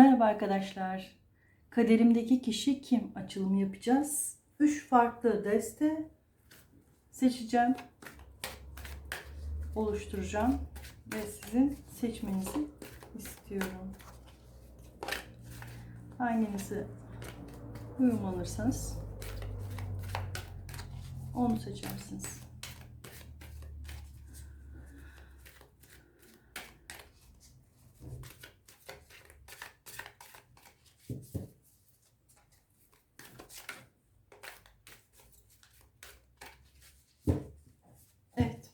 Merhaba arkadaşlar. Kaderimdeki kişi kim? Açılımı yapacağız. 3 farklı deste seçeceğim. Oluşturacağım. Ve sizin seçmenizi istiyorum. Hanginizi uyum alırsanız onu seçersiniz. Evet.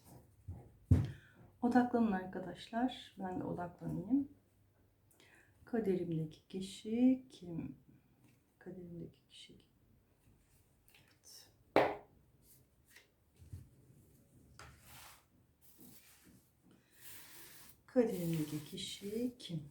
Odaklanın arkadaşlar. Ben de odaklanayım. Kaderimdeki kişi kim? Kaderimdeki kişi kim? Kaderimdeki kişi kim?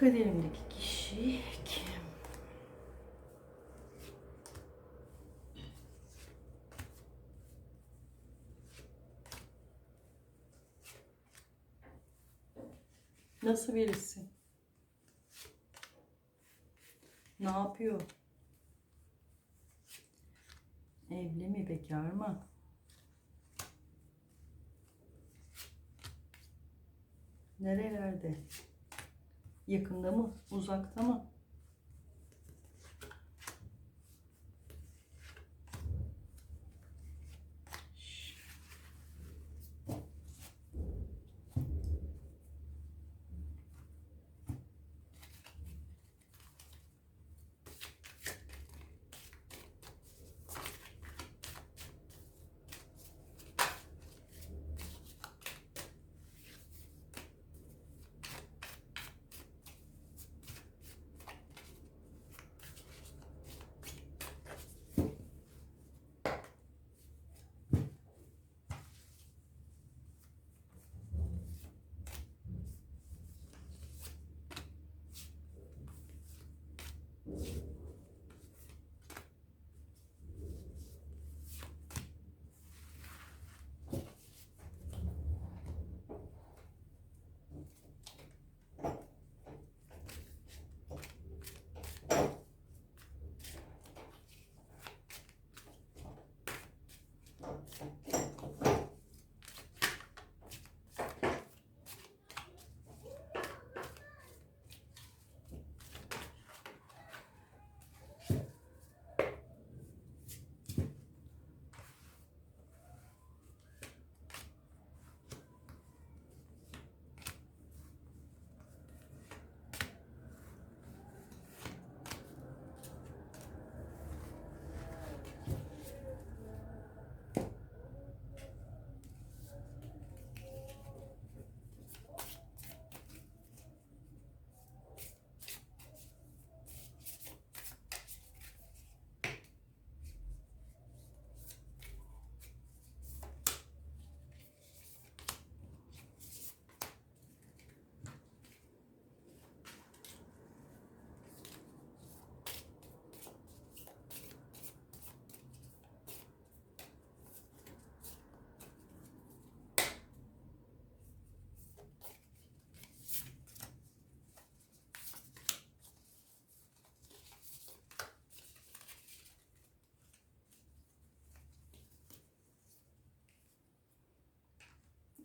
Kaderimdeki kişi kim? Nasıl birisi? Ne yapıyor? Evli mi, bekar mı? Nerelerde? Yakında mı? Uzakta mı?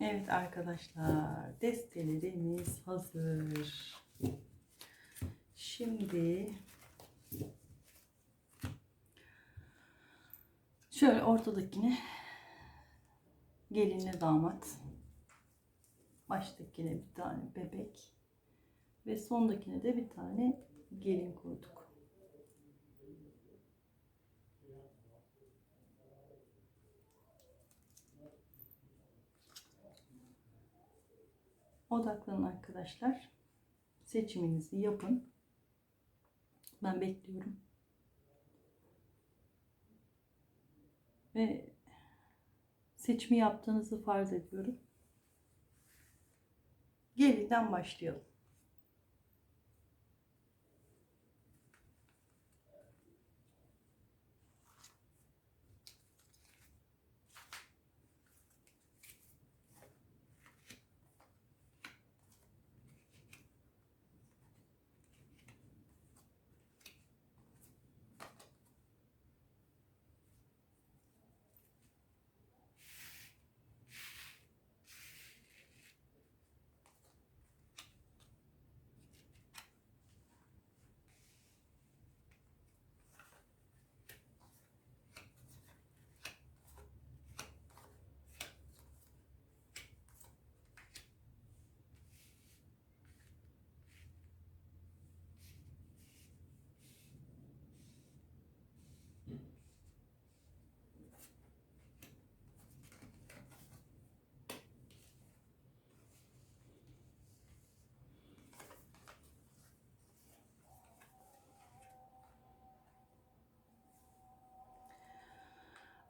Evet arkadaşlar, destelerimiz hazır. Şimdi şöyle ortadakine gelinle damat, baştakine bir tane bebek ve sondakine de bir tane gelin koyduk. Odaklanın arkadaşlar. Seçiminizi yapın. Ben bekliyorum. Ve seçimi yaptığınızı farz ediyorum. Gelinden başlayalım.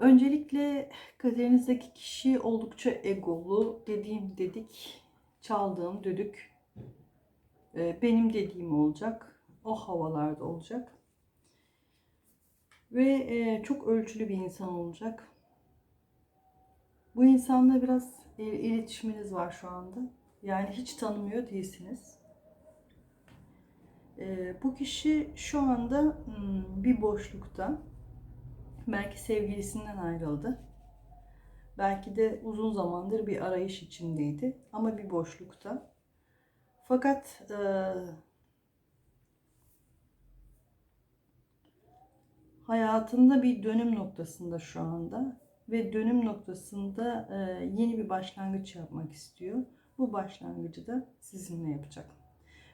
Öncelikle kaderinizdeki kişi oldukça egolu. Dediğim dedik, çaldığım düdük e, benim dediğim olacak. O havalarda olacak. Ve e, çok ölçülü bir insan olacak. Bu insanla biraz e, iletişiminiz var şu anda. Yani hiç tanımıyor değilsiniz. Bu kişi şu anda hmm, bir boşlukta Belki sevgilisinden ayrıldı. Belki de uzun zamandır bir arayış içindeydi ama bir boşlukta. Fakat e, hayatında bir dönüm noktasında şu anda ve dönüm noktasında e, yeni bir başlangıç yapmak istiyor. Bu başlangıcı da sizinle yapacak.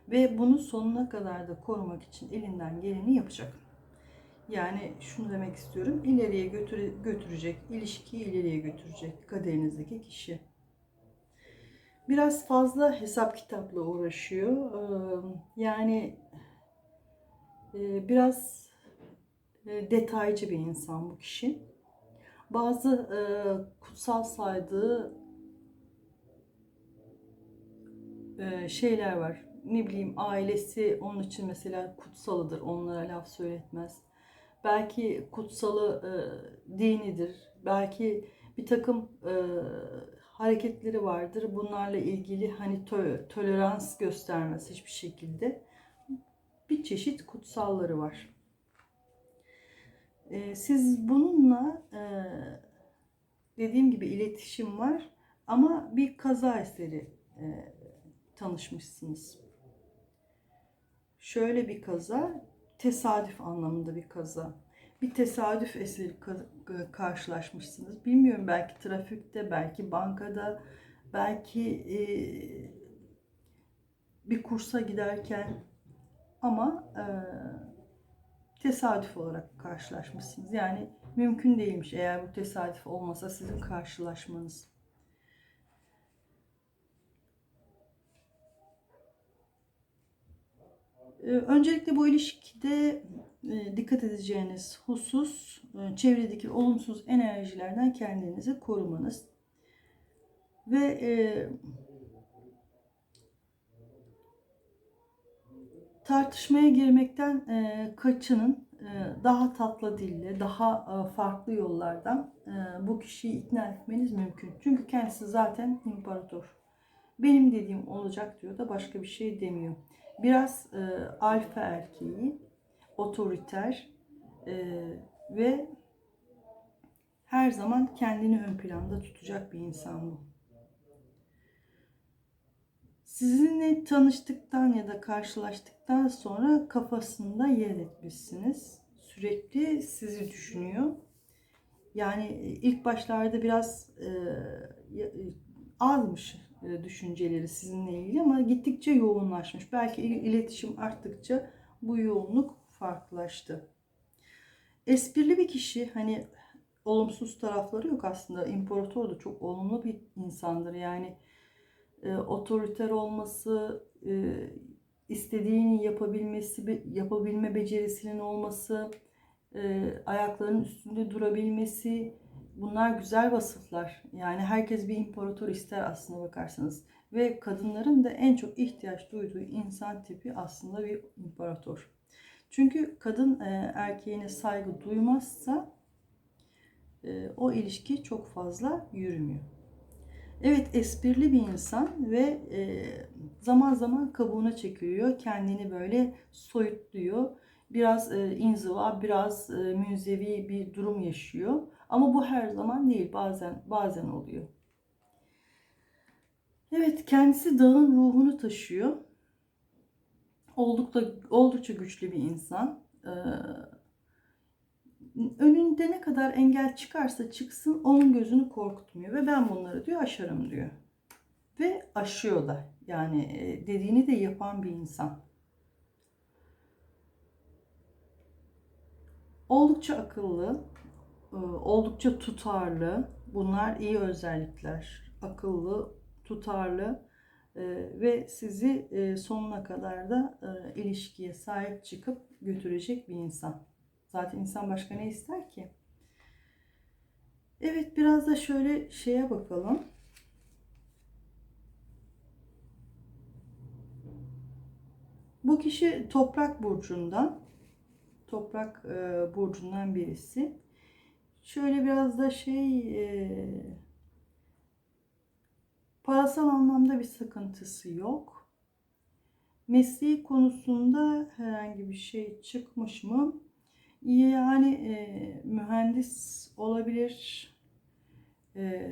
Ve bunu sonuna kadar da korumak için elinden geleni yapacak. Yani şunu demek istiyorum. İleriye götüre, götürecek, ilişkiyi ileriye götürecek kaderinizdeki kişi. Biraz fazla hesap kitapla uğraşıyor. Yani biraz detaycı bir insan bu kişi. Bazı kutsal saydığı şeyler var. Ne bileyim ailesi onun için mesela kutsalıdır. Onlara laf söyletmez belki kutsalı e, dinidir, belki bir takım e, hareketleri vardır. Bunlarla ilgili hani tö- tolerans göstermez hiçbir şekilde. Bir çeşit kutsalları var. E, siz bununla e, dediğim gibi iletişim var ama bir kaza eseri e, tanışmışsınız. Şöyle bir kaza, tesadüf anlamında bir kaza. Bir tesadüf eseri karşılaşmışsınız. Bilmiyorum belki trafikte, belki bankada, belki e, bir kursa giderken ama e, tesadüf olarak karşılaşmışsınız. Yani mümkün değilmiş eğer bu tesadüf olmasa sizin karşılaşmanız. Öncelikle bu ilişkide e, dikkat edeceğiniz husus e, çevredeki olumsuz enerjilerden kendinizi korumanız. Ve e, tartışmaya girmekten kaçının daha tatlı dille, daha farklı yollardan bu kişiyi ikna etmeniz mümkün. Çünkü kendisi zaten imparator. Benim dediğim olacak diyor da başka bir şey demiyor biraz e, alfa erkeği, otoriter e, ve her zaman kendini ön planda tutacak bir insan bu. Sizinle tanıştıktan ya da karşılaştıktan sonra kafasında yer etmişsiniz. Sürekli sizi düşünüyor. Yani ilk başlarda biraz e, ya- azmış e, düşünceleri sizinle ilgili ama gittikçe yoğunlaşmış. Belki il- iletişim arttıkça bu yoğunluk farklılaştı. Esprili bir kişi hani olumsuz tarafları yok aslında. İmparator da çok olumlu bir insandır. Yani e, otoriter olması, e, istediğini yapabilmesi, yapabilme becerisinin olması, e, ayaklarının üstünde durabilmesi bunlar güzel vasıflar. Yani herkes bir imparator ister aslında bakarsanız. Ve kadınların da en çok ihtiyaç duyduğu insan tipi aslında bir imparator. Çünkü kadın e, erkeğine saygı duymazsa e, o ilişki çok fazla yürümüyor. Evet esprili bir insan ve e, zaman zaman kabuğuna çekiliyor. Kendini böyle soyutluyor. Biraz e, inziva, biraz e, münzevi bir durum yaşıyor. Ama bu her zaman değil. Bazen bazen oluyor. Evet kendisi dağın ruhunu taşıyor. Oldukça oldukça güçlü bir insan. Ee, önünde ne kadar engel çıkarsa çıksın onun gözünü korkutmuyor ve ben bunları diyor aşarım diyor. Ve aşıyor da. Yani e, dediğini de yapan bir insan. Oldukça akıllı, oldukça tutarlı. Bunlar iyi özellikler. Akıllı, tutarlı e, ve sizi e, sonuna kadar da e, ilişkiye sahip çıkıp götürecek bir insan. Zaten insan başka ne ister ki? Evet biraz da şöyle şeye bakalım. Bu kişi toprak burcundan. Toprak e, burcundan birisi. Şöyle biraz da şey e, parasal anlamda bir sıkıntısı yok. Mesleği konusunda herhangi bir şey çıkmış mı? Yani e, mühendis olabilir. E,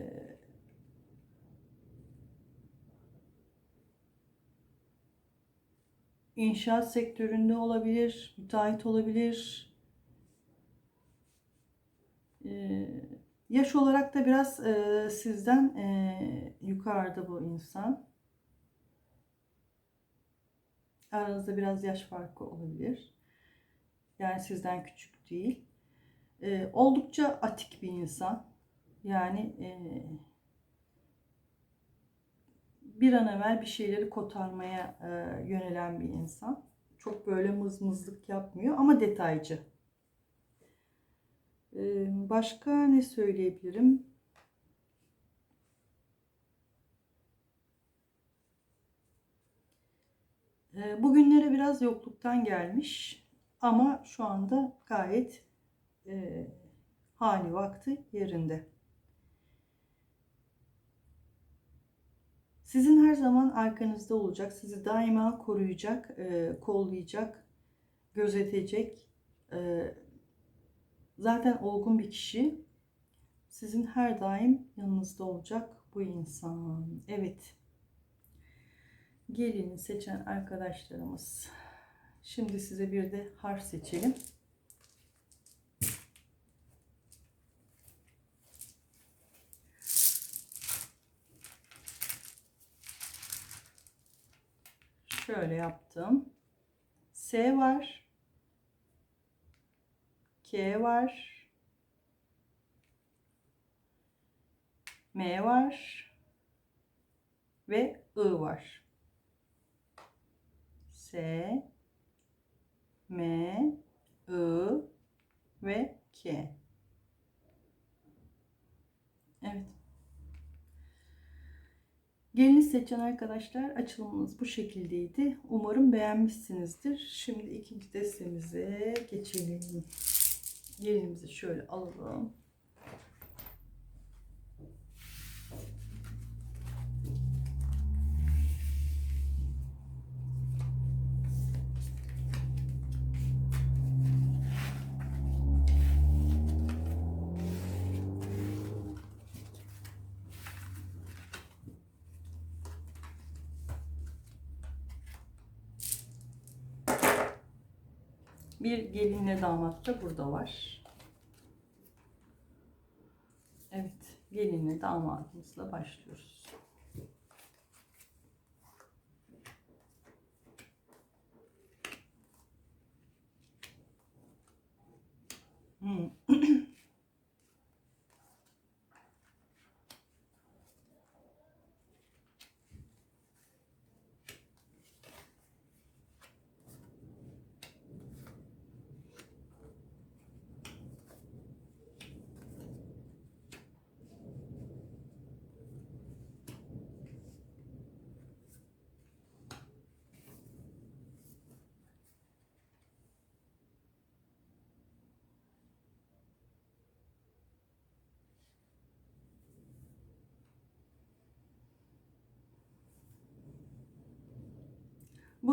inşaat sektöründe olabilir, müteahhit olabilir. E, yaş olarak da biraz e, sizden e, yukarıda bu insan. Aranızda biraz yaş farkı olabilir. Yani sizden küçük değil. Ee, oldukça atik bir insan. Yani e, bir an evvel bir şeyleri kotarmaya e, yönelen bir insan. Çok böyle mızmızlık yapmıyor ama detaycı. Başka ne söyleyebilirim? Bugünlere biraz yokluktan gelmiş. Ama şu anda gayet e, hali vakti yerinde. Sizin her zaman arkanızda olacak. Sizi daima koruyacak, e, kollayacak, gözetecek. E, zaten olgun bir kişi. Sizin her daim yanınızda olacak bu insan. Evet. Gelini seçen arkadaşlarımız. Şimdi size bir de harf seçelim. Şöyle yaptım. S var. K var. M var. Ve I var. S M, I ve K. Evet. Gelin seçen arkadaşlar açılımımız bu şekildeydi. Umarım beğenmişsinizdir. Şimdi ikinci destemize geçelim. Gelinimizi şöyle alalım. Bir gelinle damat da burada var. Evet, gelinle damadımızla başlıyoruz. Hmm.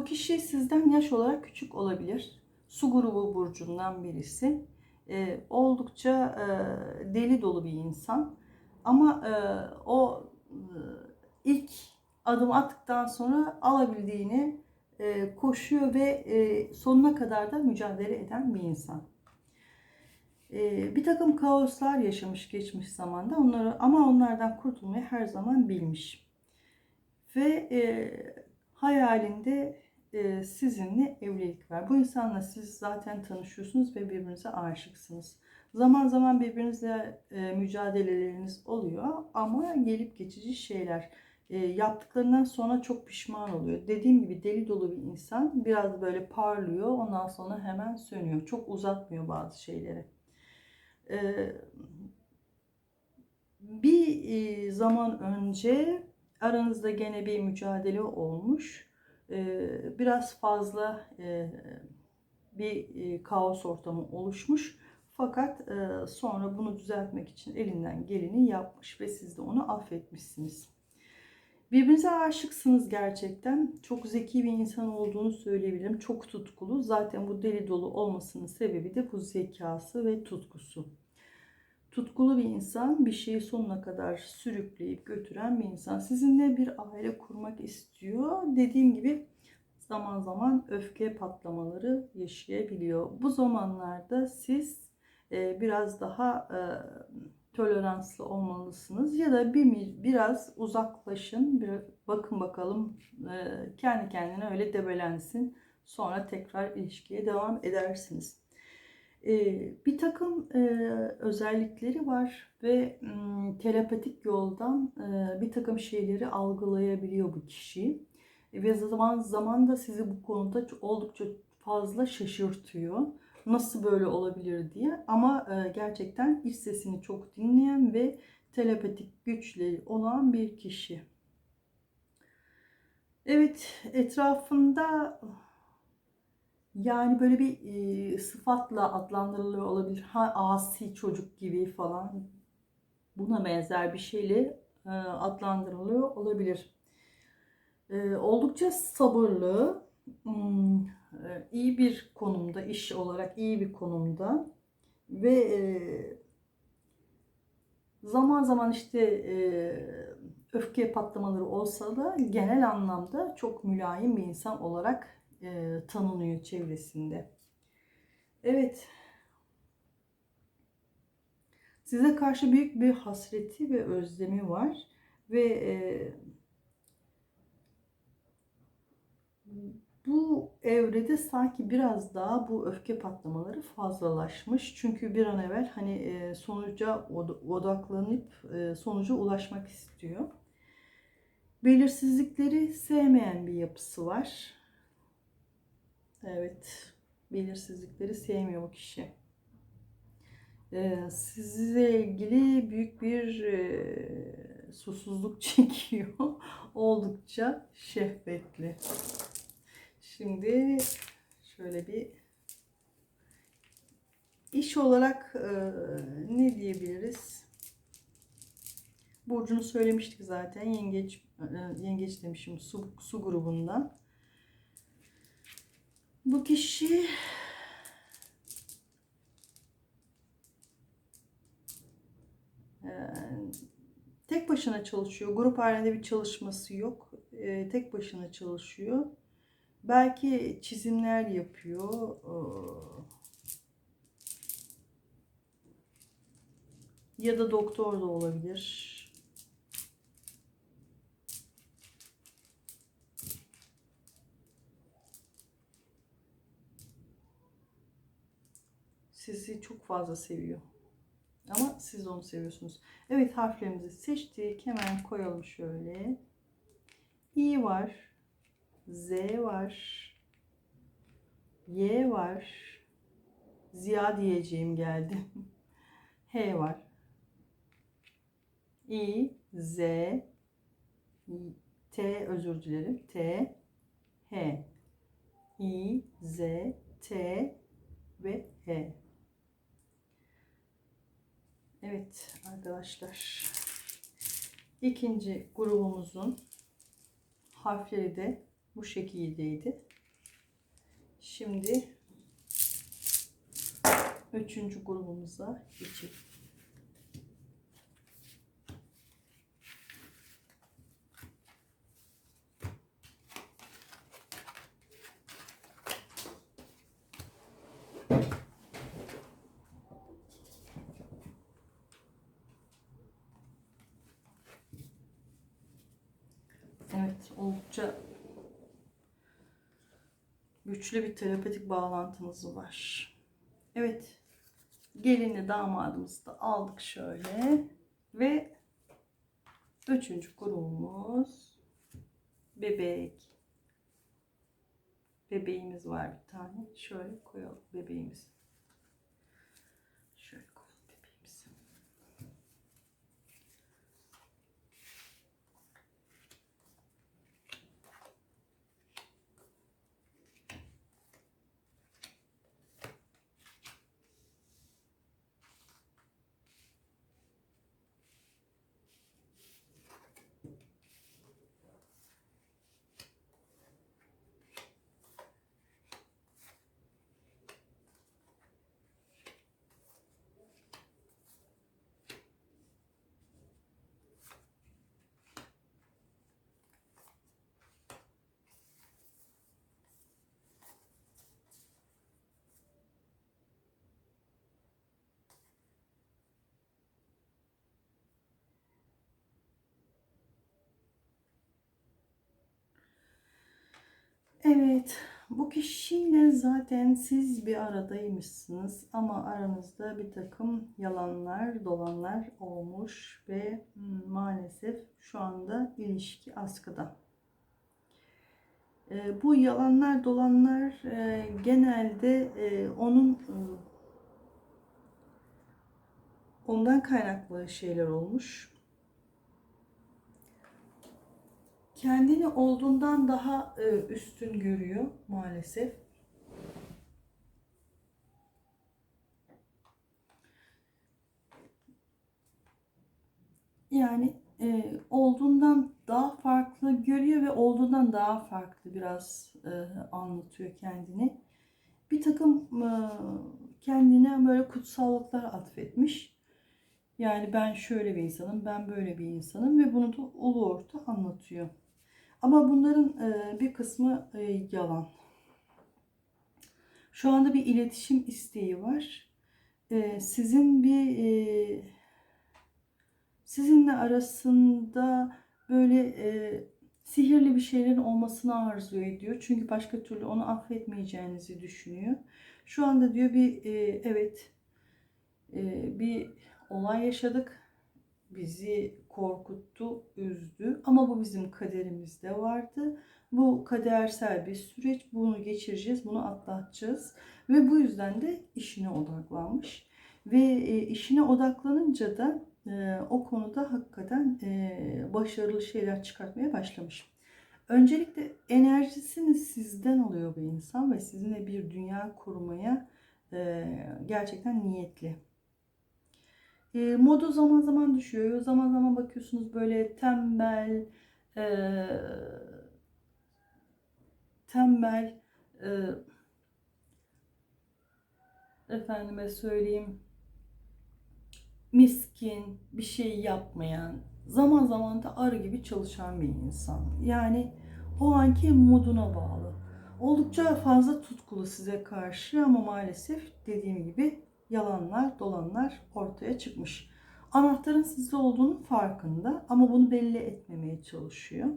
Bu kişi sizden yaş olarak küçük olabilir. Su grubu burcundan birisi. Ee, oldukça e, deli dolu bir insan. Ama e, o e, ilk adım attıktan sonra alabildiğini e, koşuyor ve e, sonuna kadar da mücadele eden bir insan. E, bir takım kaoslar yaşamış geçmiş zamanda onları ama onlardan kurtulmayı her zaman bilmiş. Ve e, hayalinde e, sizinle evlilik var. Bu insanla siz zaten tanışıyorsunuz ve birbirinize aşıksınız. Zaman zaman birbirinizle e, mücadeleleriniz oluyor ama gelip geçici şeyler. E, yaptıklarından sonra çok pişman oluyor. Dediğim gibi deli dolu bir insan biraz böyle parlıyor ondan sonra hemen sönüyor. Çok uzatmıyor bazı şeyleri. Bir zaman önce aranızda gene bir mücadele olmuş. E, biraz fazla e, bir e, kaos ortamı oluşmuş. Fakat e, sonra bunu düzeltmek için elinden geleni yapmış ve siz de onu affetmişsiniz. Birbirinize aşıksınız gerçekten. Çok zeki bir insan olduğunu söyleyebilirim. Çok tutkulu. Zaten bu deli dolu olmasının sebebi de bu zekası ve tutkusu. Tutkulu bir insan, bir şeyi sonuna kadar sürükleyip götüren bir insan. Sizinle bir aile kurmak istiyor. Dediğim gibi zaman zaman öfke patlamaları yaşayabiliyor. Bu zamanlarda siz e, biraz daha e, toleranslı olmalısınız ya da bir biraz uzaklaşın, bir bakın bakalım e, kendi kendine öyle debelensin. Sonra tekrar ilişkiye devam edersiniz. Bir takım özellikleri var ve telepatik yoldan bir takım şeyleri algılayabiliyor bu kişi. Ve zaman zaman da sizi bu konuda oldukça fazla şaşırtıyor. Nasıl böyle olabilir diye. Ama gerçekten iç sesini çok dinleyen ve telepatik güçleri olan bir kişi. Evet etrafında yani böyle bir e, sıfatla adlandırılıyor olabilir. Ha asi çocuk gibi falan buna benzer bir şeyle e, adlandırılıyor olabilir. E, oldukça sabırlı, hmm, e, iyi bir konumda, iş olarak iyi bir konumda ve e, zaman zaman işte e, öfke patlamaları olsa da genel anlamda çok mülayim bir insan olarak tanınıyor çevresinde. Evet. Size karşı büyük bir hasreti ve özlemi var ve bu evrede sanki biraz daha bu öfke patlamaları fazlalaşmış. Çünkü bir an evvel hani e, sonuca odaklanıp e, sonuca ulaşmak istiyor. Belirsizlikleri sevmeyen bir yapısı var. Evet, belirsizlikleri sevmiyor bu kişi. E, sizle ilgili büyük bir susuzluk çekiyor. Oldukça şehvetli. Şimdi şöyle bir iş olarak e, ne diyebiliriz? Burcunu söylemiştik zaten. Yengeç e, yengeç demişim su, su grubundan. Bu kişi e, tek başına çalışıyor. Grup halinde bir çalışması yok. E, tek başına çalışıyor Belki çizimler yapıyor. Ee, Ya da doktor da olabilir. Sizi çok fazla seviyor. Ama siz onu seviyorsunuz. Evet harflerimizi seçtik. Hemen koyalım şöyle. İ var. Z var. Y var. Ziya diyeceğim geldi. H var. İ, Z, T özür dilerim. T, H. İ, Z, T ve H. Evet arkadaşlar. İkinci grubumuzun harfleri de bu şekildeydi. Şimdi üçüncü grubumuza geçelim. Evet, oldukça güçlü bir terapetik bağlantımız var. Evet, gelinli damadımızı da aldık şöyle ve üçüncü grubumuz bebek. Bebeğimiz var bir tane. Şöyle koyalım bebeğimizi. Şöyle koyalım bebeğimizi. Evet, bu kişiyle zaten siz bir aradaymışsınız ama aranızda bir takım yalanlar, dolanlar olmuş ve maalesef şu anda ilişki askıda. Ee, bu yalanlar, dolanlar e, genelde e, onun e, ondan kaynaklı şeyler olmuş. Kendini olduğundan daha e, üstün görüyor maalesef. Yani e, olduğundan daha farklı görüyor ve olduğundan daha farklı biraz e, anlatıyor kendini. Bir takım e, kendine böyle kutsallıklar atfetmiş. Yani ben şöyle bir insanım, ben böyle bir insanım ve bunu da ulu orta anlatıyor. Ama bunların e, bir kısmı e, yalan. Şu anda bir iletişim isteği var. E, sizin bir sizinle arasında böyle sihirli bir şeylerin olmasını arzu ediyor. Çünkü başka türlü onu affetmeyeceğinizi düşünüyor. Şu anda diyor bir evet bir olay yaşadık bizi korkuttu, üzdü ama bu bizim kaderimizde vardı. Bu kadersel bir süreç. Bunu geçireceğiz, bunu atlatacağız. Ve bu yüzden de işine odaklanmış. Ve e, işine odaklanınca da e, o konuda hakikaten e, başarılı şeyler çıkartmaya başlamış. Öncelikle enerjisini sizden alıyor bu insan ve sizinle bir dünya kurmaya gerçekten niyetli. E, modu zaman zaman düşüyor. Zaman zaman bakıyorsunuz böyle tembel, e, tembel, e, efendime söyleyeyim, miskin, bir şey yapmayan, zaman zaman da arı gibi çalışan bir insan. Yani o anki moduna bağlı. Oldukça fazla tutkulu size karşı ama maalesef dediğim gibi yalanlar, dolanlar ortaya çıkmış. Anahtarın sizde olduğunun farkında ama bunu belli etmemeye çalışıyor.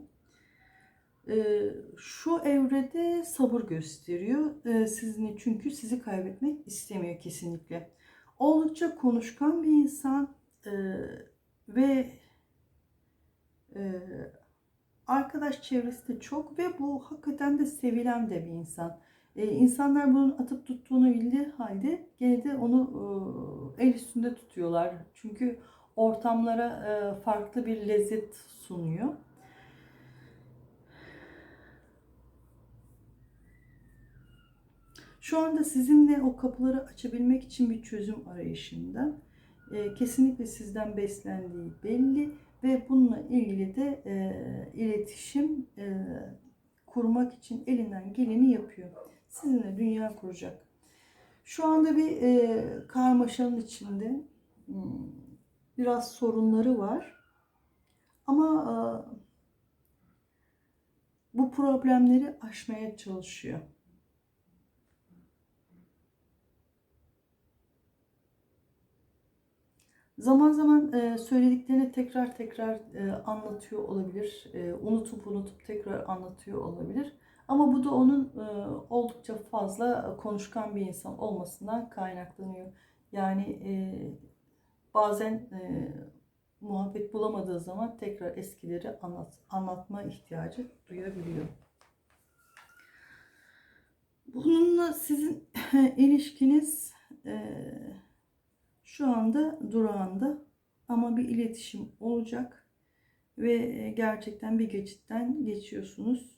Ee, şu evrede sabır gösteriyor. Ee, sizin çünkü sizi kaybetmek istemiyor kesinlikle. Oldukça konuşkan bir insan ee, ve e, arkadaş çevresi de çok ve bu hakikaten de sevilen de bir insan. Ee, insanlar bunun atıp tuttuğunu bildiği halde gene de onu e, el üstünde tutuyorlar. Çünkü ortamlara e, farklı bir lezzet sunuyor. Şu anda sizinle o kapıları açabilmek için bir çözüm arayışında. E, kesinlikle sizden beslendiği belli ve bununla ilgili de e, iletişim e, kurmak için elinden geleni yapıyor. Sizinle dünya kuracak. Şu anda bir e, karmaşanın içinde hmm, biraz sorunları var. Ama e, bu problemleri aşmaya çalışıyor. Zaman zaman e, söylediklerini tekrar tekrar e, anlatıyor olabilir. E, unutup unutup tekrar anlatıyor olabilir. Ama bu da onun e, oldukça fazla konuşkan bir insan olmasından kaynaklanıyor. Yani e, bazen e, muhabbet bulamadığı zaman tekrar eskileri anlat, anlatma ihtiyacı duyabiliyor. Bununla sizin ilişkiniz şu anda durağında ama bir iletişim olacak ve gerçekten bir geçitten geçiyorsunuz.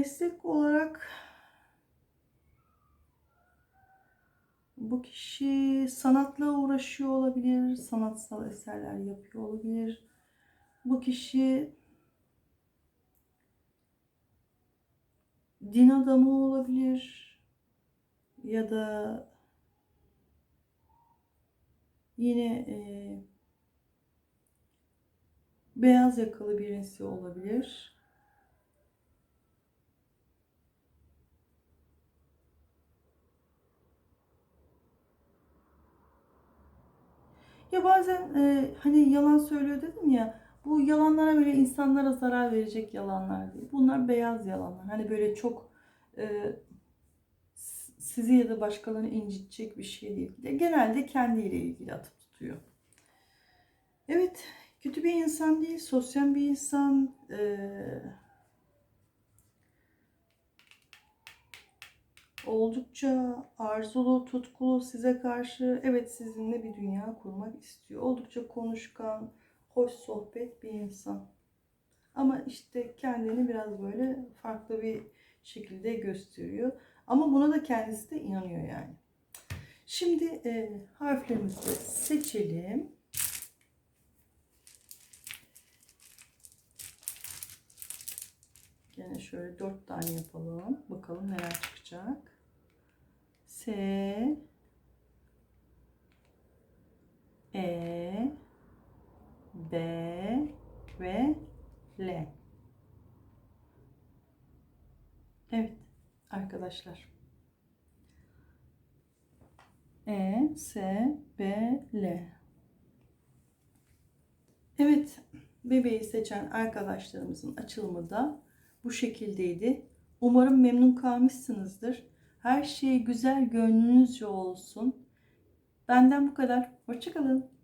Meslek olarak bu kişi sanatla uğraşıyor olabilir, sanatsal eserler yapıyor olabilir. Bu kişi din adamı olabilir ya da yine e, beyaz yakalı birisi olabilir. Ya bazen e, hani yalan söylüyor dedim ya. Bu yalanlara böyle insanlara zarar verecek yalanlar değil. Bunlar beyaz yalanlar. Hani böyle çok e, sizi ya da başkalarını incitecek bir şey değil. Genelde kendiyle ilgili atıp tutuyor. Evet, kötü bir insan değil, sosyal bir insan. Ee, oldukça arzulu, tutkulu size karşı. Evet, sizinle bir dünya kurmak istiyor. Oldukça konuşkan, hoş sohbet bir insan. Ama işte kendini biraz böyle farklı bir şekilde gösteriyor. Ama buna da kendisi de inanıyor yani. Şimdi e, harflerimizi seçelim. Yine şöyle dört tane yapalım. Bakalım neler çıkacak. S E B ve L. Evet arkadaşlar. E, S, B, L. Evet, bebeği seçen arkadaşlarımızın açılımı da bu şekildeydi. Umarım memnun kalmışsınızdır. Her şey güzel gönlünüzce olsun. Benden bu kadar. Hoşçakalın.